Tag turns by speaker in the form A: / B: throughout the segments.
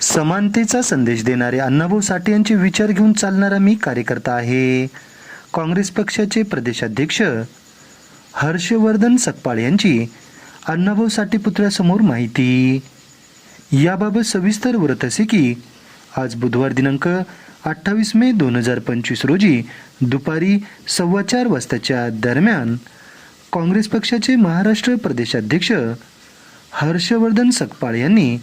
A: समानतेचा संदेश देणारे अण्णाभाऊ साठे यांचे विचार घेऊन चालणारा मी कार्यकर्ता आहे. काँग्रेस पक्षाचे प्रदेशाध्यक्ष हर्षवर्धन सकपाळ यांची अण्णाभाऊ साठे पुतळ्यासमोर माहिती. याबाबत सविस्तर व्रत असे की आज बुधवार दिनांक अठ्ठावीस मे दोन हजार पंचवीस रोजी दुपारी सव्वा चार वाजताच्या दरम्यान काँग्रेस पक्षाचे महाराष्ट्र प्रदेशाध्यक्ष हर्षवर्धन सकपाळ यांनी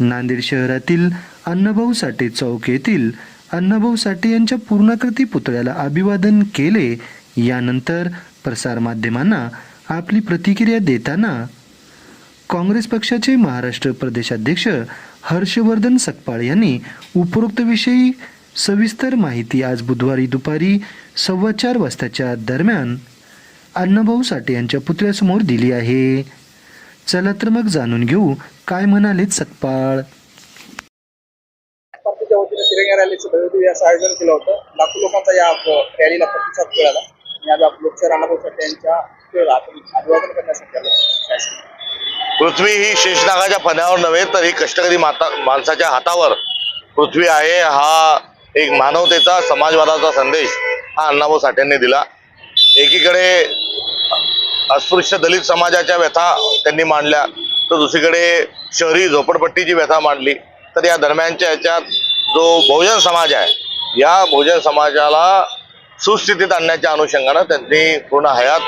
A: नांदेड शहरातील अण्णाभाऊ साठे चौक येथील अण्णाभाऊ साठे यांच्या पूर्णाकृती पुतळ्याला अभिवादन केले. यानंतर प्रसारमाध्यमांना आपली प्रतिक्रिया देताना काँग्रेस पक्षाचे महाराष्ट्र प्रदेशाध्यक्ष हर्षवर्धन सकपाळ यांनी उपरोक्त विषयी सविस्तर माहिती आज बुधवारी दुपारी सव्वा चार वाजताच्या दरम्यान अण्णाभाऊ साठे यांच्या पुतळ्यासमोर दिली आहे. चला तर मग जाणून घेऊ काय म्हणालेत सकपाळ
B: पार्टीच्या वतीने तिरंगा रॅलीचं आयोजन केलं होतं. लाखो लोकांचा या रॅलीला प्रतिसाद मिळाला. आणि आज आपण लोकशाही राणाभाऊ साठे यांच्या पुतळ्याला आपण अभिवादन करण्यासाठी आलो?
C: पृथ्वी ही शेषनागाच्या फण्यावर नव्हे तर ही कष्टकरी माता माणसाच्या हातावर पृथ्वी आहे. हा एक मानवतेचा समाजवादाचा संदेश हा अण्णाभाऊ साठेंनी दिला. एकीकडे अस्पृश्य दलित समाजाच्या व्यथा त्यांनी मांडल्या. तर दुसरीकडे शहरी झोपडपट्टीची व्यथा मांडली. तर या दरम्यानच्या याच्यात जो बहुजन समाज आहे या बहुजन समाजाला सुस्थितीत आणण्याच्या अनुषंगानं त्यांनी पूर्ण हयात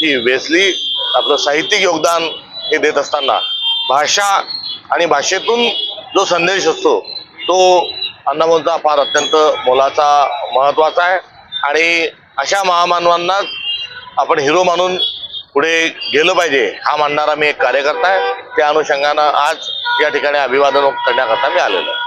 C: ही वेचली आपलं साहित्यिक योगदान हे देत असताना भाषा आणि भाषेतून जो संदेश असतो तो अण्णाभाऊंचा फार अत्यंत मोलाचा महत्त्वाचा आहे. आणि अशा महामानवांना आपण हिरो मानून पुढे गेलं पाहिजे हा मानणारा मी एक कार्यकर्ता आहे. त्या अनुषंगानं आज या ठिकाणी अभिवादन करण्याकरता मी आलेलो आहे.